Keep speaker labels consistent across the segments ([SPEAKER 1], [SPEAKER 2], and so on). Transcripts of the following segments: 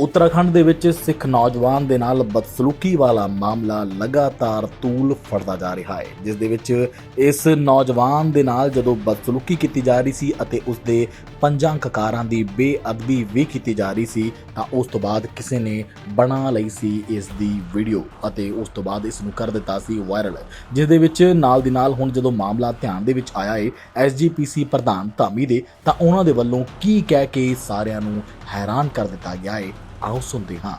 [SPEAKER 1] ਉੱਤਰਾਖੰਡ ਦੇ ਵਿੱਚ ਸਿੱਖ ਨੌਜਵਾਨ ਦੇ ਨਾਲ ਬਦਸਲੂਕੀ ਵਾਲਾ ਮਾਮਲਾ ਲਗਾਤਾਰ ਤੂਲ ਫੜਦਾ ਜਾ ਰਿਹਾ ਹੈ, ਜਿਸ ਦੇ ਵਿੱਚ ਇਸ ਨੌਜਵਾਨ ਦੇ ਨਾਲ ਜਦੋਂ ਬਦਸਲੂਕੀ ਕੀਤੀ ਜਾ ਰਹੀ ਸੀ ਅਤੇ ਉਸ ਦੇ ਪੰਜਾਂ ਕਕਾਰਾਂ ਦੀ ਬੇਅਦਬੀ ਵੀ ਕੀਤੀ ਜਾ ਰਹੀ ਸੀ, ਤਾਂ ਉਸ ਤੋਂ ਬਾਅਦ ਕਿਸੇ ਨੇ ਬਣਾ ਲਈ ਸੀ ਇਸ ਦੀ ਵੀਡੀਓ ਅਤੇ ਉਸ ਤੋਂ ਬਾਅਦ ਇਸ ਨੂੰ ਕਰ ਦਿੱਤਾ ਸੀ ਵਾਇਰਲ, ਜਿਸ ਦੇ ਵਿੱਚ ਨਾਲ ਦੀ ਨਾਲ ਹੁਣ ਜਦੋਂ ਮਾਮਲਾ ਧਿਆਨ ਦੇ ਵਿੱਚ ਆਇਆ ਹੈ ਐਸਜੀਪੀਸੀ ਪ੍ਰਧਾਨ ਧਾਮੀ ਦੇ, ਤਾਂ ਉਹਨਾਂ ਦੇ ਵੱਲੋਂ ਕੀ ਕਹਿ ਕੇ ਸਾਰਿਆਂ ਨੂੰ ਹੈਰਾਨ ਕਰ ਦਿੱਤਾ ਗਿਆ ਹੈ। ਆਓ ਸੁਣਦੇ ਹਾਂ।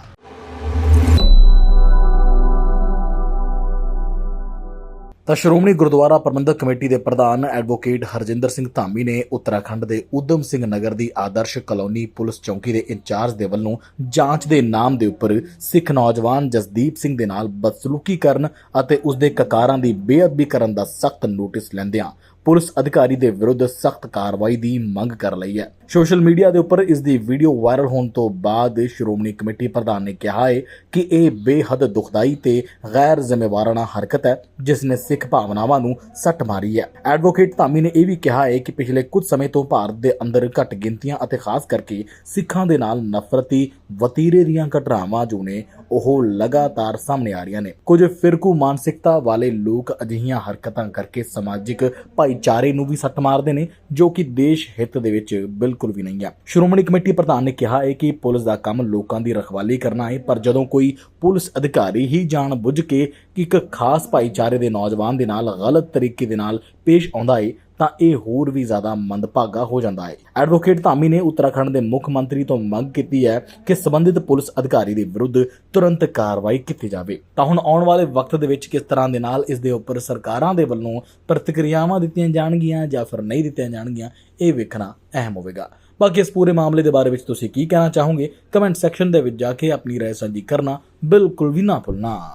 [SPEAKER 1] ਤਾਂ ਸ਼੍ਰੋਮਣੀ ਗੁਰਦੁਆਰਾ ਪ੍ਰਬੰਧਕ ਕਮੇਟੀ ਦੇ ਪ੍ਰਧਾਨ ਐਡਵੋਕੇਟ ਹਰਜਿੰਦਰ ਸਿੰਘ ਧਾਮੀ ਨੇ ਉੱਤਰਾਖੰਡ ਦੇ ਉਦਮ ਸਿੰਘ ਨਗਰ ਦੀ ਆਦਰਸ਼ ਕਲੋਨੀ ਪੁਲਿਸ ਚੌਕੀ ਦੇ ਇੰਚਾਰਜ ਦੇ ਵੱਲੋਂ ਜਾਂਚ ਦੇ ਨਾਮ ਦੇ ਉੱਪਰ ਸਿੱਖ ਨੌਜਵਾਨ ਜਸਦੀਪ ਸਿੰਘ ਦੇ ਨਾਲ ਬਦਸਲੂਕੀ ਕਰਨ ਅਤੇ ਉਸ ਦੇ ਕਕਾਰਾਂ ਦੀ ਬੇਅਦਬੀ ਕਰਨ ਦਾ ਸਖਤ ਨੋਟਿਸ ਲੈਂਦਿਆਂ ਪੁਲਿਸ ਅਧਿਕਾਰੀ ਦੇ ਵਿਰੁੱਧ ਸਖਤ ਕਾਰਵਾਈ ਦੀ ਮੰਗ ਕਰ ਲਈ ਹੈ। ਸੋਸ਼ਲ ਮੀਡੀਆ ਦੇ ਉੱਪਰ ਇਸ ਦੀ ਵੀਡੀਓ ਵਾਇਰਲ ਹੋਣ ਤੋਂ ਬਾਅਦ ਸ਼੍ਰੋਮਣੀ ਕਮੇਟੀ ਪ੍ਰਧਾਨ ਨੇ ਕਿਹਾ ਹੈ ਕਿ ਇਹ ਬੇਹੱਦ ਦੁਖਦਾਈ ਤੇ ਗੈਰ ਜ਼ਿੰਮੇਵਾਰਾਨਾ ਹਰਕਤ ਹੈ, ਜਿਸ ਨੇ ਸਿੱਖ ਭਾਵਨਾਵਾਂ ਨੂੰ ਸੱਟ ਮਾਰੀ ਹੈ। ਐਡਵੋਕੇਟ ਧਾਮੀ ਨੇ ਇਹ ਵੀ ਕਿਹਾ ਹੈ ਕਿ ਪਿਛਲੇ ਕੁਝ ਸਮੇਂ ਤੋਂ ਭਾਰਤ ਦੇ ਅੰਦਰ ਘੱਟ ਗਿਣਤੀਆਂ ਅਤੇ ਖਾਸ ਕਰਕੇ ਸਿੱਖਾਂ ਦੇ ਨਾਲ ਨਫ਼ਰਤੀ ਵਤੀਰੇ ਦੀਆਂ ਘਟਨਾਵਾਂ ਜੋ ਨੇ, ਉਹ ਲਗਾਤਾਰ ਸਾਹਮਣੇ ਆ ਰਹੀਆਂ ਨੇ। ਕੁਝ ਫਿਰਕੂ ਮਾਨਸਿਕਤਾ ਵਾਲੇ ਲੋਕ ਅਜਿਹੀਆਂ ਹਰਕਤਾਂ ਕਰਕੇ ਸਮਾਜਿਕ ਭਾਈ ਭਾਈਚਾਰੇ ਨੂੰ ਵੀ ਸੱਟ ਮਾਰਦੇ ਨੇ, ਜੋ ਕਿ ਦੇਸ਼ ਹਿੱਤ ਦੇ ਵਿੱਚ ਬਿਲਕੁਲ ਵੀ ਨਹੀਂ ਹੈ ਸ਼੍ਰੋਮਣੀ ਕਮੇਟੀ ਪ੍ਰਧਾਨ ਨੇ ਕਿਹਾ ਹੈ ਕਿ ਪੁਲਿਸ ਦਾ ਕੰਮ ਲੋਕਾਂ ਦੀ ਰਖਵਾਲੀ ਕਰਨਾ ਹੈ, ਪਰ ਜਦੋਂ ਕੋਈ ਪੁਲਿਸ ਅਧਿਕਾਰੀ ਹੀ ਜਾਣ ਬੁੱਝ ਕੇ ਇੱਕ ਖਾਸ ਭਾਈਚਾਰੇ ਦੇ ਨੌਜਵਾਨ ਦੇ ਨਾਲ ਗਲਤ ਤਰੀਕੇ ਦੇ ਨਾਲ ਪੇਸ਼ ਆਉਂਦਾ ਹੈ ਤਾਂ ਇਹ ਹੋਰ ਵੀ ਜ਼ਿਆਦਾ ਮੰਦਭਾਗਾ ਹੋ ਜਾਂਦਾ ਹੈ ਐਡਵੋਕੇਟ ਧਾਮੀ ਨੇ ਉੱਤਰਾਖੰਡ ਦੇ ਮੁੱਖ ਮੰਤਰੀ ਤੋਂ ਮੰਗ ਕੀਤੀ ਹੈ ਕਿ ਸੰਬੰਧਿਤ ਪੁਲਿਸ ਅਧਿਕਾਰੀ ਦੇ ਵਿਰੁੱਧ ਤੁਰੰਤ ਕਾਰਵਾਈ ਕੀਤੀ ਜਾਵੇ ਤਾਂ ਹੁਣ ਆਉਣ ਵਾਲੇ ਵਕਤ ਦੇ ਵਿੱਚ ਕਿਸ ਤਰ੍ਹਾਂ ਦੇ ਨਾਲ ਇਸ ਦੇ ਉੱਪਰ ਸਰਕਾਰਾਂ ਦੇ ਵੱਲੋਂ ਪ੍ਰਤੀਕਿਰਿਆਵਾਂ ਦਿੱਤੀਆਂ ਜਾਣਗੀਆਂ ਜਾਂ ਫਿਰ ਨਹੀਂ ਦਿੱਤੀਆਂ ਜਾਣਗੀਆਂ ਇਹ ਵੇਖਣਾ ਅਹਿਮ ਹੋਵੇਗਾ ਬਾਕੀ ਇਸ ਪੂਰੇ ਮਾਮਲੇ ਦੇ ਬਾਰੇ ਵਿੱਚ ਤੁਸੀਂ ਕੀ ਕਹਿਣਾ ਚਾਹੋਗੇ ਕਮੈਂਟ ਸੈਕਸ਼ਨ ਦੇ ਵਿੱਚ ਜਾ ਕੇ ਆਪਣੀ رائے ਸਾਂਝੀ ਕਰਨਾ ਬਿਲਕੁਲ ਵੀ ਨਾ ਭੁੱਲਣਾ